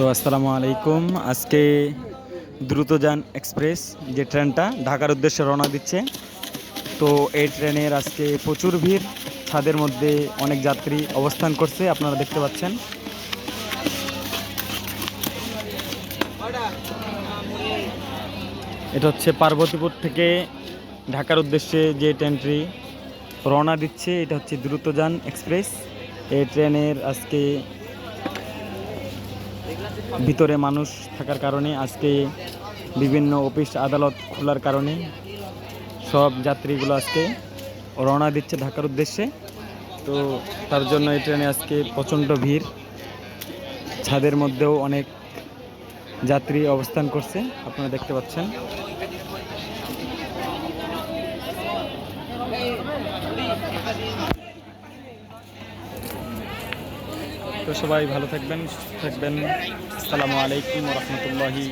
তো আসসালামু আলাইকুম। আজকে দ্রুতযান এক্সপ্রেস যে ট্রেনটা ঢাকার উদ্দেশ্যে রওনা দিচ্ছে। তো এই ট্রেনের আজকে প্রচুর ভিড়, ছাদের মধ্যে অনেক যাত্রী অবস্থান করছে, আপনারা দেখতে পাচ্ছেন। এটা হচ্ছে পার্বতীপুর থেকে ঢাকার উদ্দেশ্যে যে ট্রেনটি রওনা দিচ্ছে, এটা হচ্ছে দ্রুতযান এক্সপ্রেস। এই ট্রেনের আজকে ভিতরে মানুষ থাকার কারণে আজকে বিভিন্ন অফিস আদালত খোলার কারণে সব যাত্রীগুলো আজকে রওনা দিচ্ছে ঢাকার উদ্দেশ্যে। তো তার জন্য এই ট্রেনে আজকে প্রচণ্ড ভিড়। ছাদের মধ্যেও অনেক যাত্রী অবস্থান করছে, আপনারা দেখতে পাচ্ছেন। তো সবাই ভালো থাকবেন থাকবেন। আসসালামু আলাইকুম রহমতুল্লাহি